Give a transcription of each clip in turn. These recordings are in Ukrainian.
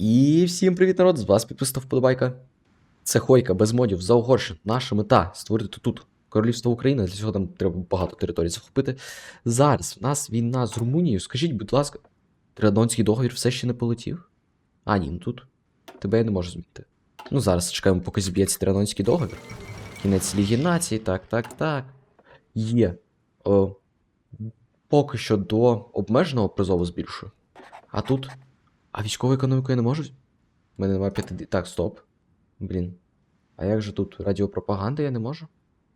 І всім привіт, народ! З вас підписав вподобайка. Це Хойка без модів за Угорщин. Наша мета створити тут королівство України. Для цього там треба багато територій захопити. Зараз в нас війна з Румунією. Скажіть, будь ласка, Тріадонський договір все ще не полетів? А, ні, ну тут тебе я не можу змінити. Ну, зараз чекаємо, поки зб'ється Тріадонський договір. Кінець Ліги націй, так, так, так. Є. О, поки що до обмеженого призову збільшую. А тут. А військову економіку я не можу? Мене немає 5. Так, стоп. Блін. А як же тут радіопропаганда я не можу?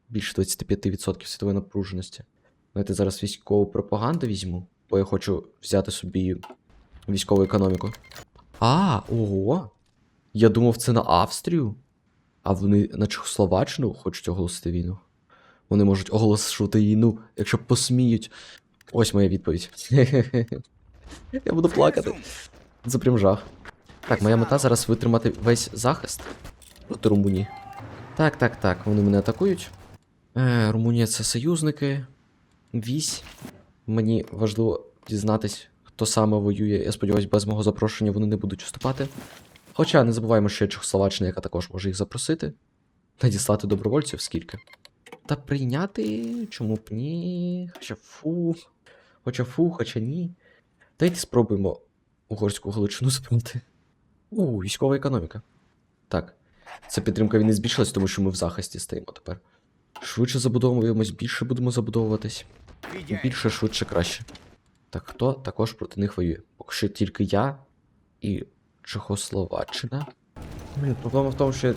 Більше 25% світової напруженості. Давайте зараз військову пропаганду візьму, бо я хочу взяти собі військову економіку. А, ого! Я думав, це на Австрію. А вони на Чехословаччину хочуть оголосити війну. Вони можуть оголошувати війну, якщо посміють. Ось моя відповідь. Я буду плакати. Це прям жах. Так, моя мета зараз витримати весь захист проти Румунії. Так, так, так, вони мене атакують. Е, Румунія це союзники. Вісь. Мені важливо дізнатись, хто саме воює. Я сподіваюся, без мого запрошення вони не будуть вступати. Хоча не забуваємо, що є Чехословаччина, яка також може їх запросити. Надіслати добровольців скільки. Та прийняти. Чому б ні? Хоча фу. Хоча фу, хоча ні. Давайте спробуємо угорську галичину збити. У, військова економіка. Так. Це підтримка війни збільшилась, тому що ми в захисті стоїмо тепер. Швидше забудовуємось, більше будемо забудовуватись. Більше, швидше, краще. Так, хто також проти них воює? Поки що тільки я і Чехословаччина. Блін, проблема в тому, що. я-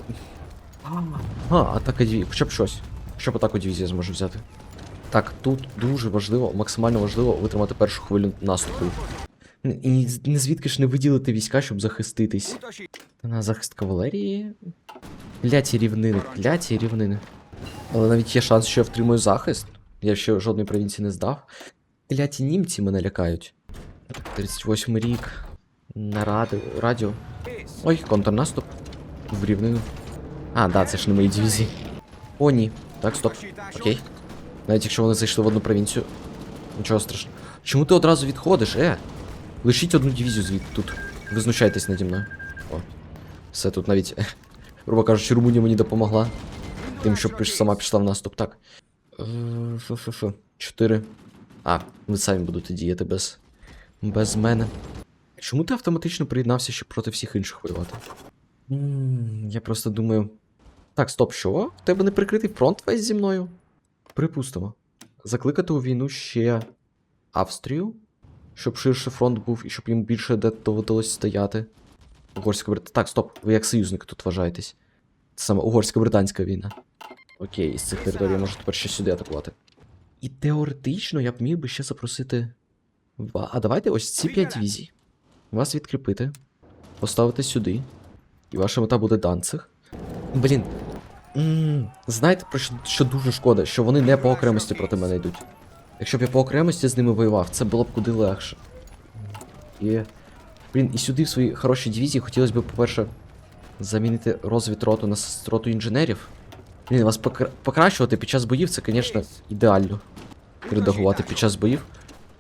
А, атака дивізії. Хоча б щось. Хоча б атаку дивізії зможу взяти. Так, тут дуже важливо, максимально важливо витримати першу хвилю наступу. І не звідки ж не виділити війська, щоб захиститись. На захист кавалерії. Кляті рівнини, кляті рівнини. Але навіть є шанс, що я втримую захист. Я ще жодної провінції не здав. Кляті німці мене лякають. Так, 38 рік. На ради, радіо. Ой, контрнаступ. В рівнину. А, да, це ж не мої дивізії. О, ні. Так, стоп. Окей. Навіть якщо вони зайшли в одну провінцію. Нічого страшного. Чому ти одразу відходиш, е? Лишіть одну дивізію звідти тут. Ви знущаєтесь наді мною. О. Все тут навіть. Грубо кажучи, Румунія мені допомогла. Тим, що сама пішла в наступ. Так. Е, Фу-фу-фу. Чотири. А, ви самі будете діяти без. без мене. Чому ти автоматично приєднався, щоб проти всіх інших воювати? Я просто думаю. Так, стоп, що? В тебе не прикритий фронт весь зі мною? Припустимо. Закликати у війну ще Австрію, щоб ширше фронт був і щоб їм більше де доводилось стояти. Угорська Британська. Так, стоп, ви як союзники тут вважаєтесь. Це саме угорсько-британська війна. Окей, з цих територій я можу тепер ще сюди атакувати. І теоретично я б міг би ще запросити. А давайте ось ці 5 дивізій. Вас відкріпити, поставити сюди. І ваша мета буде Данциг. Блін. Знаєте, про що, що дуже шкода, що вони не по окремості проти мене йдуть. Якщо б я по окремості з ними воював, це було б куди легше. І. Блін, і сюди в свої хороші дивізії хотілося б, по-перше, замінити розвідроту на с- роту інженерів. Блін, вас покра- покращувати під час боїв це, звісно, ідеально. Редагувати під час боїв.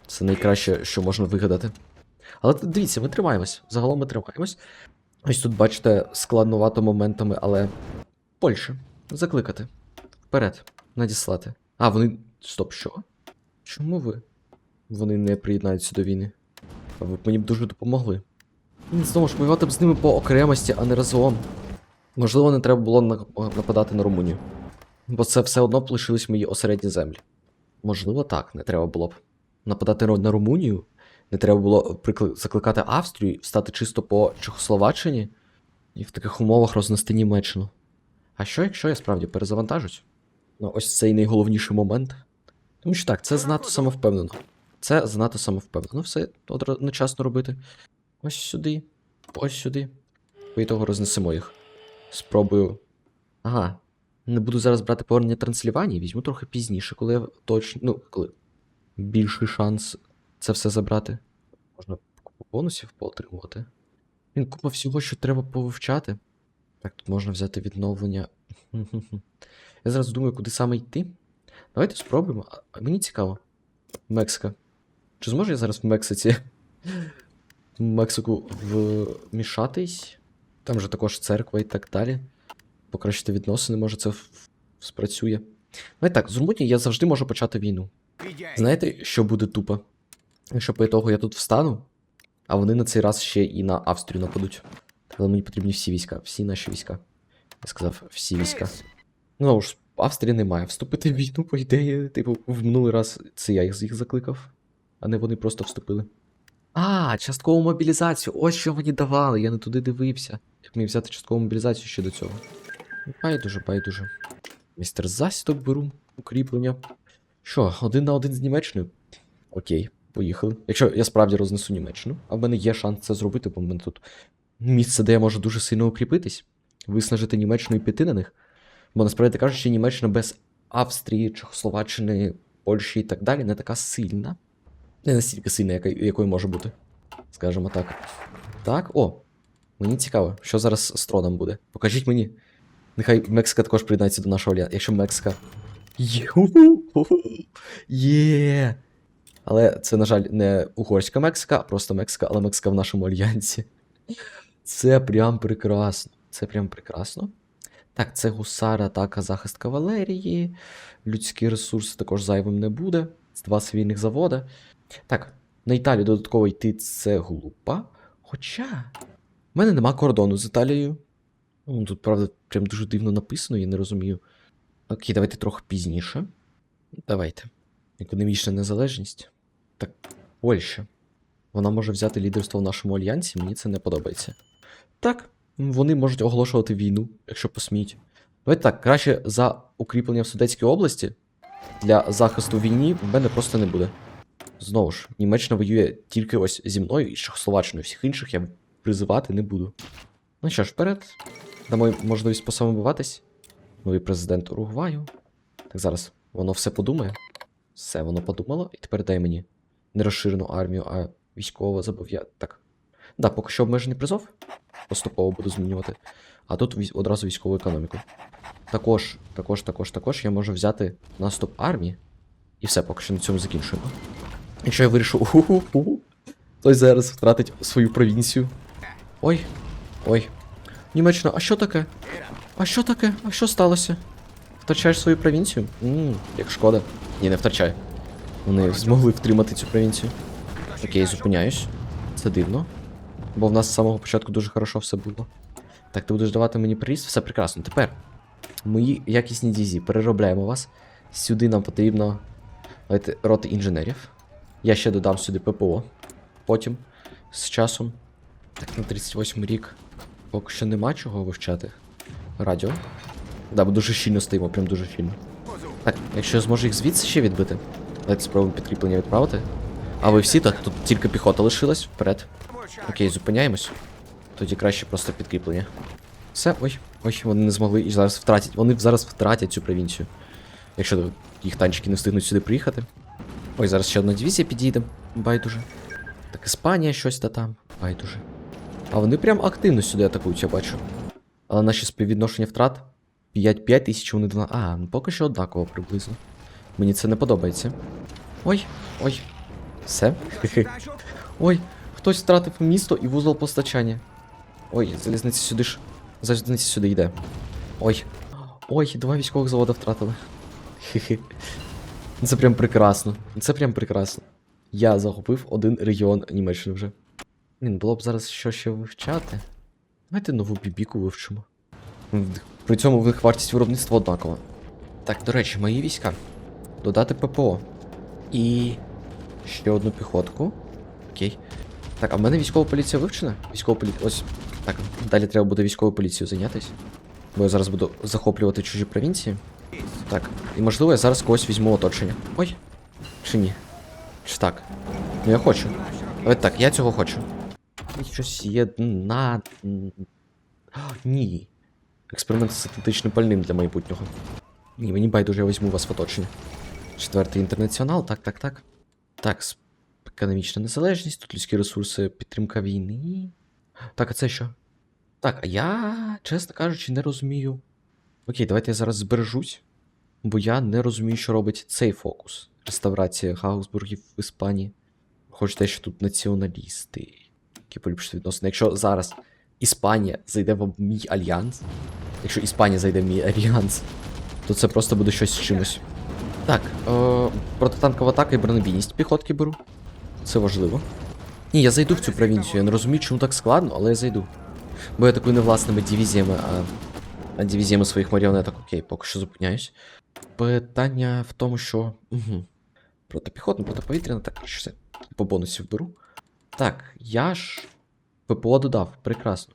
Це найкраще, що можна вигадати. Але дивіться, ми тримаємось. Загалом ми тримаємось. Ось тут, бачите, складнувато моментами, але. Польща. Закликати. Вперед. Надіслати. А, вони. Стоп, що? Чому ви? Вони не приєднаються до війни. А ви б мені б дуже допомогли. Ні, Знову ж воювати б з ними по окремості, а не разом. Можливо, не треба було на- нападати на Румунію. Бо це все одно б лишились мої осередні землі. Можливо, так, не треба було б. Нападати на Румунію, не треба було закликати Австрію і стати чисто по Чехословаччині і в таких умовах рознести Німеччину. А що, якщо я справді перезавантажусь? Ну, ось цей найголовніший момент. Тому що так, це занадто самовпевнено. Це занадто самовпевнено. Все одночасно робити. Ось сюди, ось сюди. По ітогу рознесемо їх. Спробую. Ага. Не буду зараз брати повернення Трансильванії, візьму трохи пізніше, коли я точно. Ну, коли більший шанс це все забрати. Можна купу бонусів поотримувати. Він купа всього, що треба повивчати. Так, тут можна взяти відновлення. Я зараз думаю, куди саме йти. Давайте спробуємо. А- мені цікаво. Мексика. Чи зможу я зараз в Мексиці В Мексику вмішатись. Там же також церква і так далі. Покращити відносини, може це спрацює. Ну і так, з Румунії я завжди можу почати війну. Знаєте, що буде тупо? Якщо по ітогу я тут встану, а вони на цей раз ще і на Австрію нападуть. Але мені потрібні всі війська, всі наші війська. Я сказав, всі війська. Ну, знову ж, Австрія не має вступити в війну, по ідеї. Типу, в минулий раз це я їх закликав, а не вони просто вступили. А, часткову мобілізацію. Ось що мені давали, я не туди дивився. Як мені взяти часткову мобілізацію ще до цього? Байдуже, байдуже. Містер засідок беру, укріплення. Що, один на один з Німеччиною? Окей, поїхали. Якщо я справді рознесу Німеччину, а в мене є шанс це зробити, бо в мене тут місце, де я можу дуже сильно укріпитись, виснажити Німеччину і піти на них. Бо насправді кажучи, Німеччина без Австрії, Чехословаччини, Польщі і так далі не така сильна. Не настільки сильна, яка, якою може бути. Скажімо так. Так, о. Мені цікаво, що зараз з троном буде. Покажіть мені. Нехай Мексика також приєднається до нашого альянсу. Якщо Мексика. Є. Але це, на жаль, не угорська Мексика, а просто Мексика, але Мексика в нашому альянсі. Це прям прекрасно. Це прям прекрасно. Так, це гусара, атака, захист кавалерії. Людські ресурси також зайвим не буде. Два цивільних завода. Так, на Італію додатково йти це глупа. Хоча. в мене нема кордону з Італією. Ну, Тут, правда, прям дуже дивно написано, я не розумію. Окей, давайте трохи пізніше. Давайте. Економічна незалежність. Так, Польща. Вона може взяти лідерство в нашому альянсі, мені це не подобається. Так, вони можуть оголошувати війну, якщо посміють. Давайте так, краще за укріплення в Судетській області для захисту війні в мене просто не буде. Знову ж, Німеччина воює тільки ось зі мною і Чехословаччиною. Всіх інших я призивати не буду. Ну що ж, вперед. Дамо можливість посамобиватись. Новий президент Уругваю. Так зараз воно все подумає. Все, воно подумало, і тепер дай мені не розширену армію, а військово зобов'я. Так. Да, поки що обмежений призов. Поступово буду змінювати. А тут одразу військову економіку. Також, також, також, також я можу взяти наступ армії. І все, поки що на цьому закінчуємо. Якщо я вирішу уху-ху, той зараз втратить свою провінцію. Ой, ой. Німеччина, а що таке? А що таке? А що сталося? Втрачаєш свою провінцію? Ммм, як шкода. Ні, не втрачай. Вони змогли втримати цю провінцію. Окей, зупиняюсь. Це дивно. Бо в нас з самого початку дуже хорошо все було. Так, ти будеш давати мені приріст, все прекрасно. Тепер мої якісні дізі, переробляємо вас. Сюди нам потрібно давайте, роти інженерів. Я ще додам сюди ППО. Потім, з часом. Так, на 38 рік. Поки що нема чого вивчати. Радіо. Да, бо дуже щільно стоїмо, прям дуже щільно. Так, якщо я зможу їх звідси ще відбити, давайте спробуємо підкріплення відправити. А ви всі так, тут тільки піхота лишилась, вперед. Окей, зупиняємось. Тоді краще просто підкріплення. Все, ой, ой, вони не змогли і зараз втратять. Вони зараз втратять цю провінцію. Якщо їх танчики не встигнуть сюди приїхати. Ой, зараз ще одна дивізія підійде. Байдуже. Так, Іспанія щось та там. Байдуже. А вони прям активно сюди атакують, я бачу. Але наші співвідношення втрат 5-5 тисяч вони 2. А, ну поки що однаково приблизно. Мені це не подобається. Ой, ой. Все. Ой, хтось втратив місто і вузол постачання. Ой, залізниця сюди ж. Залізниця сюди йде. Ой. Ой, два військових заводи втратили. Хе-хе. Це прям прекрасно. Це прям прекрасно. Я захопив один регіон Німеччини вже. Блін, було б зараз що ще вивчати. Давайте нову бібіку вивчимо. При цьому в них вартість виробництва однакова. Так, до речі, мої війська. Додати ППО. І. ще одну піхотку. Так, а в мене військова поліція вивчена? Військова поліція. Ось. Так, далі треба буде військовою поліцією зайнятися. Бо я зараз буду захоплювати чужі провінції. Так, і можливо я зараз когось візьму оточення. Ой. Чи ні? Чи так? Ну я хочу. Давайте так, я цього хочу. Щось є на. Ні. Експеримент з синтетичним пальним для майбутнього. Ні, мені байдуже, я візьму вас в оточення. Четвертий інтернаціонал, так, так, так. Так, економічна незалежність, тут людські ресурси, підтримка війни. Так, а це що? Так, а я, чесно кажучи, не розумію. Окей, давайте я зараз збережусь, бо я не розумію, що робить цей фокус. Реставрація Гаусбургів в Іспанії. Хоч те, що тут націоналісти. які поліпшать відносини. Якщо зараз Іспанія зайде в мій альянс, якщо Іспанія зайде в мій альянс, то це просто буде щось з чимось. Так, е, протитанкова атака і бронебійність піхотки беру. Це важливо. Ні, я зайду в цю провінцію. Я не розумію, чому так складно, але я зайду. Бо я атакую не власними дивізіями, а, а дивізіями своїх маріонеток. Окей, поки що зупиняюсь. Питання в тому, що. Угу. Протипіхотна, протиповітряна, так, що це по бонусів беру. Так, я ж ППО додав, прекрасно.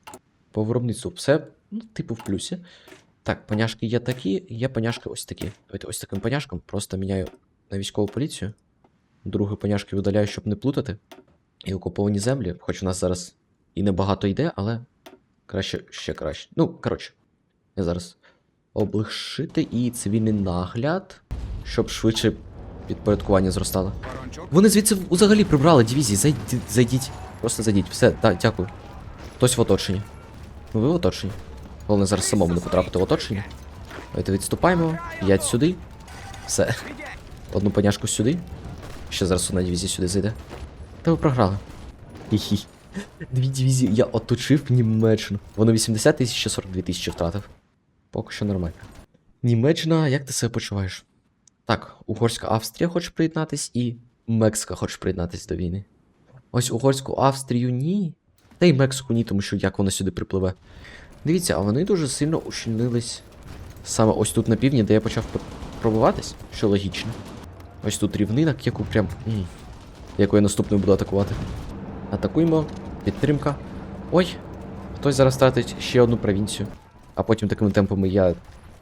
По виробництву все, ну, типу, в плюсі. Так, поняшки є такі, є поняшки ось такі. Давайте ось таким поняшком просто міняю на військову поліцію. Другі поняшки видаляю, щоб не плутати. І окуповані землі, хоч у нас зараз і небагато йде, але краще ще краще. Ну, коротше, я зараз облегшити і цивільний нагляд, щоб швидше підпорядкування зростало. Вони звідси взагалі прибрали дивізії. Зайдіть, зайдіть. Просто зайдіть. Все, так, дякую. Хтось в оточенні. Ну, ви в оточенні. Головне зараз самому не потрапити в оточення. Давайте відступаємо. П'ять сюди. Все. Одну поняшку сюди. Ще зараз одна дивізія сюди зайде. Та ви програли. Хі-хі. Дві дивізії я оточив Німеччину. Воно 80 тисяч ще 42 тисячі втратив. Поки що нормально. Німеччина, як ти себе почуваєш? Так, Угорська Австрія хоче приєднатись і Мексика хоче приєднатись до війни. Ось Угорську Австрію ні. Та й Мексику ні, тому що як вона сюди припливе. Дивіться, а вони дуже сильно ущільнились саме ось тут на півдні, де я почав пробуватись, що логічно. Ось тут рівнина, яку прям. яку я наступною буду атакувати. Атакуємо. Підтримка. Ой, хтось зараз втратить ще одну провінцію. А потім такими темпами я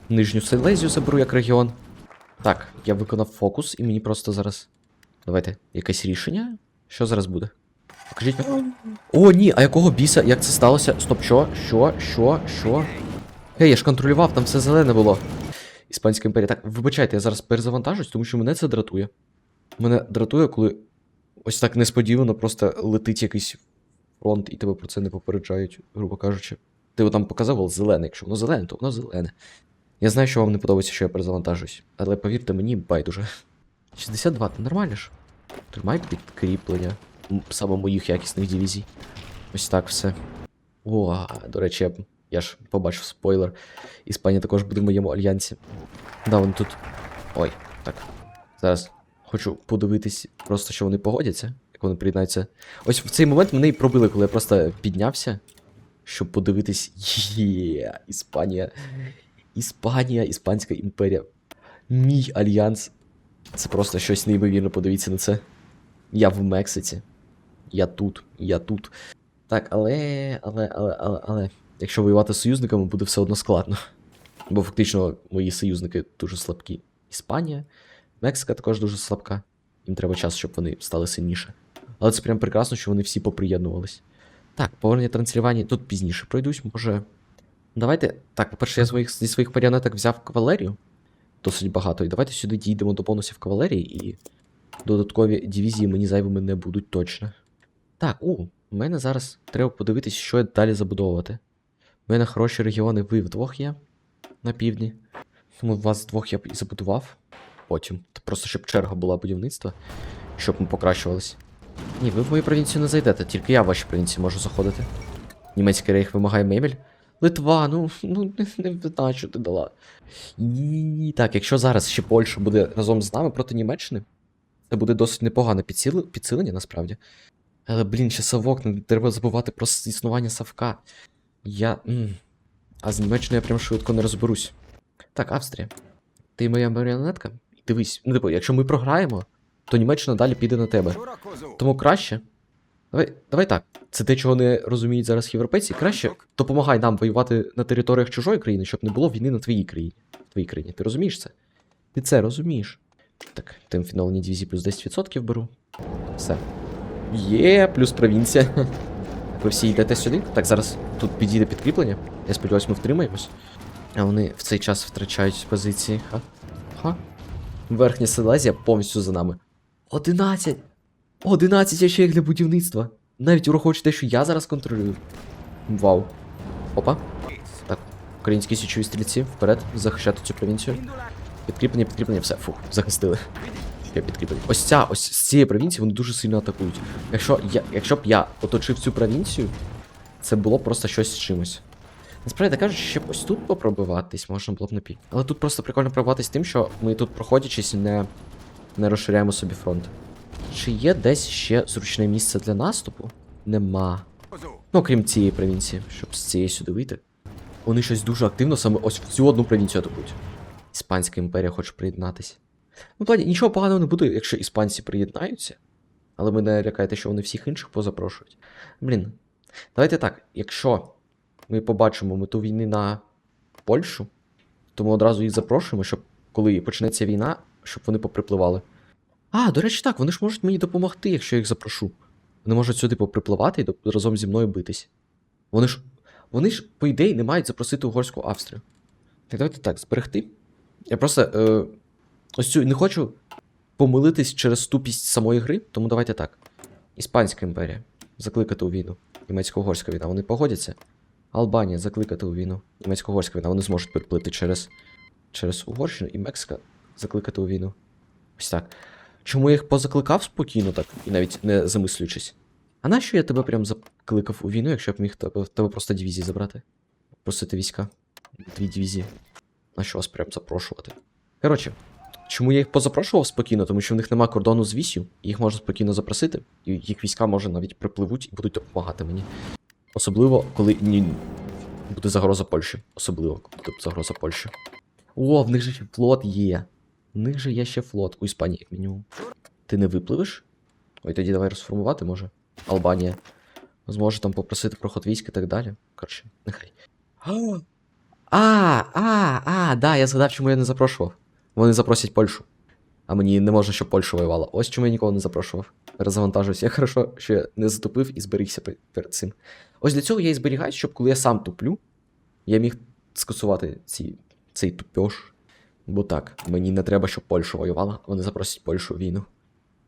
Нижню Силезію заберу як регіон. Так, я виконав фокус, і мені просто зараз. Давайте, якесь рішення. Що зараз буде? Покажіть. О, ні, а якого біса? Як це сталося? Стоп, що? Що? Що? Що? Гей, я ж контролював, там все зелене було. Іспанська імперія. Так, вибачайте, я зараз перезавантажусь, тому що мене це дратує. Мене дратує, коли ось так несподівано просто летить якийсь фронт, і тебе про це не попереджають, грубо кажучи. Ти там показав зелене, якщо воно зелене, то воно зелене. Я знаю, що вам не подобається, що я перезавантажуюсь, але повірте мені, байдуже. 62, ти нормально ж? Тримай підкріплення саме моїх якісних дивізій. Ось так все. О, до речі, я ж побачив спойлер. Іспанія також буде в моєму альянсі. Да, вони тут. Ой, так. Зараз хочу подивитись, просто що вони погодяться, як вони приєднаються. Ось в цей момент мене і пробили, коли я просто піднявся, щоб подивитись. Є, Іспанія. Іспанія, Іспанська імперія. Мій альянс. Це просто щось неймовірне, подивіться на це. Я в Мексиці. Я тут, я тут. Так, але, але, але, але, але. Якщо воювати з союзниками, буде все одно складно. Бо фактично мої союзники дуже слабкі. Іспанія, Мексика також дуже слабка. Їм треба час, щоб вони стали сильніше. Але це прям прекрасно, що вони всі поприєднувались. Так, повернення Трансильванії тут пізніше пройдусь, може. Давайте. Так, по-перше, я своїх, зі своїх маріонеток взяв кавалерію. Досить багато. І давайте сюди дійдемо до бонусів кавалерії, і додаткові дивізії мені зайвими не будуть точно. Так, у, у мене зараз треба подивитись, що я далі забудовувати. У мене хороші регіони, ви вдвох є на півдні. Тому вас двох я б і забудував. Потім. Просто щоб черга була будівництва, щоб ми покращувались. Ні, ви в мою провінцію не зайдете, тільки я в ваші провінції можу заходити. Німецький рейх вимагає мебель. Литва, ну, ну не, знаю, що ти дала. І так, якщо зараз ще Польща буде разом з нами проти Німеччини, це буде досить непогане підсили- підсилення, насправді. Але, блін, ще Савок, не треба забувати про існування Савка. Я. А з Німеччиною я прям швидко не розберусь. Так, Австрія. Ти моя маріонетка? Дивись, ну типу, якщо ми програємо, то Німеччина далі піде на тебе. Тому краще. Давай, давай так. Це те, чого не розуміють зараз європейці. Краще допомагай нам воювати на територіях чужої країни, щоб не було війни на твоїй країні. В твоїй країні. Ти розумієш це? Ти це розумієш. Так, тим фінальній дивізії плюс 10% беру. Все. Є, плюс провінція. Ви всі йдете сюди? Так, зараз тут підійде підкріплення. Я сподіваюся, ми втримаємось. А вони в цей час втрачають позиції. Ха? Ха? Верхня Силезія повністю за нами. 11! 11 ячеїк для будівництва. Навіть ураховуючи те, що я зараз контролюю. Вау. Опа. Так, українські січові стрільці вперед захищати цю провінцію. Підкріплення, підкріплення, все, фух, захистили. Я підкріплення. Ось ця, ось з цієї провінції вони дуже сильно атакують. Якщо, я, якщо б я оточив цю провінцію, це було просто щось з чимось. Насправді кажуть, щоб ось тут попробиватись, можна було б на пік. Але тут просто прикольно пробуватись тим, що ми тут проходячись не, не розширяємо собі фронт. Чи є десь ще зручне місце для наступу? Нема. Ну, крім цієї провінції, щоб з цієї сюди вийти. Вони щось дуже активно саме ось в цю одну провінцію атакують. Іспанська імперія хоче приєднатись. Ну, в плані, нічого поганого не буде, якщо іспанці приєднаються. Але ви не лякайте, що вони всіх інших позапрошують. Блін, давайте так, якщо ми побачимо мету війни на Польщу, то ми одразу їх запрошуємо, щоб коли почнеться війна, щоб вони поприпливали. А, до речі, так, вони ж можуть мені допомогти, якщо я їх запрошу. Вони можуть сюди поприпливати і разом зі мною битись. Вони ж. Вони ж, по ідеї, не мають запросити угорську Австрію. Так, давайте так, зберегти. Я просто. Е, ось цю не хочу помилитись через тупість самої гри, тому давайте так. Іспанська імперія. Закликати у війну. Німецько-угорська війна. Вони погодяться. Албанія закликати у війну. Німецько-угорська війна. Вони зможуть переплити через, через Угорщину і Мексика закликати у війну. Ось так. Чому я їх позакликав спокійно так, і навіть не замислюючись? А нащо я тебе прям закликав у війну, якщо б міг тебе, тебе просто дивізії забрати? Просити війська. Дві дивізії. Нащо вас прям запрошувати? Коротше, чому я їх позапрошував спокійно? Тому що в них нема кордону з вісю, їх можна спокійно запросити, і їх війська може навіть припливуть і будуть допомагати мені. Особливо, коли ні, буде загроза Польщі. Особливо, коли буде загроза Польщі. О, в них же ще флот є. В них же є ще флот, у Іспанії, як мінімум. Ти не випливеш? Ой, тоді давай розформувати, може. Албанія. Зможе там попросити про ход військ і так далі. Коротше, нехай. А, а, а, да, я згадав, чому я не запрошував. Вони запросять Польщу. А мені не можна, щоб Польща воювала. Ось чому я нікого не запрошував. Розвантажуюсь. Я хорошо, що я не затупив і зберігся перед цим. Ось для цього я і зберігаюсь, щоб коли я сам туплю, я міг скасувати ці, цей тупьош. Бо так, мені не треба, щоб Польща воювала, вони запросять Польщу війну.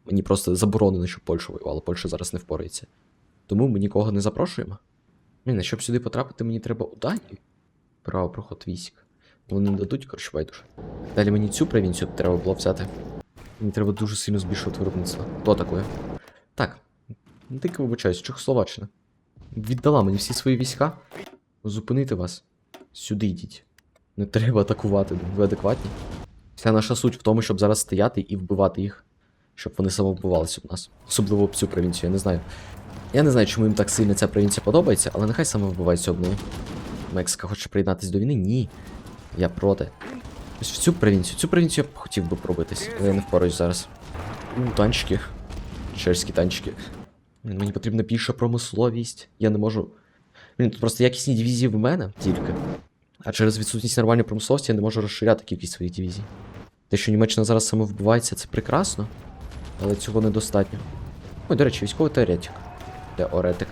Мені просто заборонено, щоб Польща воювала, Польща зараз не впорається. Тому ми нікого не запрошуємо. Блін, а щоб сюди потрапити, мені треба у Данію. Право проход військ. Вони не дадуть, коротше, байдуже. Далі мені цю провінцію треба було взяти. Мені треба дуже сильно збільшувати виробництво. То таке. Так. Ну, Дико вибачаюсь, Чехословаччина. Віддала мені всі свої війська. Зупинити вас. Сюди йдіть. Не треба атакувати, ви адекватні. Вся наша суть в тому, щоб зараз стояти і вбивати їх. Щоб вони самовбивалися у нас. Особливо об цю провінцію, я не знаю. Я не знаю, чому їм так сильно ця провінція подобається, але нехай саме вбиваються об неї. Мексика хоче приєднатися до війни? Ні. Я проти. Ось в цю провінцію. Цю провінцію я б хотів би пробитись, але я не впораюсь зараз. У, танчики. Чешські танчики. Мені потрібна більша промисловість. Я не можу. Блін, тут просто якісні дивізії в мене тільки. А через відсутність нормальної промисловості я не можу розширяти кількість своїх дивізій. Те, що Німеччина зараз саме вбивається, це прекрасно, але цього недостатньо. Ой, до речі, військовий теоретик. Теоретик.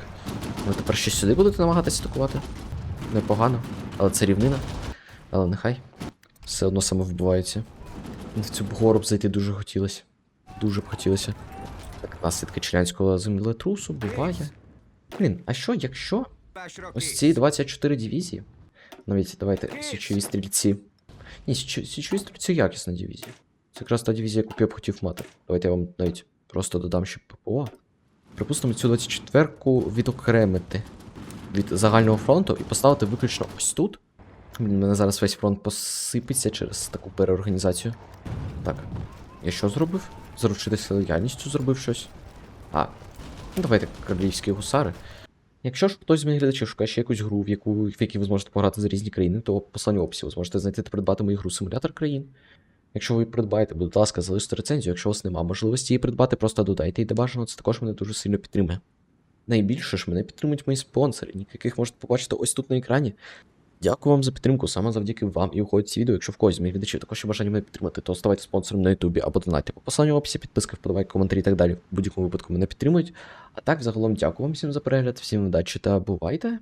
Ви тепер ще сюди будете намагатися атакувати? Непогано, але це рівнина. Але нехай. Все одно саме вбивається. В цю гору б зайти дуже хотілося. Дуже б хотілося. Так, наслідки Челянського землетрусу буває. Блін, а що, якщо ось ці 24 дивізії? Навіть давайте січові стрільці. Ні, січові стрільці якісна дивізія. Це якраз та дивізія, яку я б хотів мати. Давайте я вам навіть просто додам ще ППО. Припустимо, цю 24-ку відокремити від загального фронту і поставити виключно ось тут. Мене зараз весь фронт посипеться через таку переорганізацію. Так. Я що зробив? Заручитися лояльністю зробив щось. А, ну давайте королівські гусари. Якщо ж хтось з моїх глядачів шукає ще якусь гру, в яку в якій ви зможете пограти за різні країни, то в посланні описі ви зможете знайти та придбати мою гру симулятор країн. Якщо ви придбаєте, будь ласка, залиште рецензію. Якщо у вас немає можливості її придбати, просто додайте і бажано, це також мене дуже сильно підтримує. Найбільше ж мене підтримують мої спонсори, яких можете побачити ось тут на екрані. Дякую вам за підтримку, саме завдяки вам і уходить ці відео. Якщо в когось з моїх глядачів також бажання мене підтримати, то ставайте спонсором на Ютубі або донайте по посиланню в описі, підписка, вподобайки, коментарі і так далі. В будь-якому випадку мене підтримують. А так, загалом, дякую вам всім за перегляд, всім удачі та бувайте!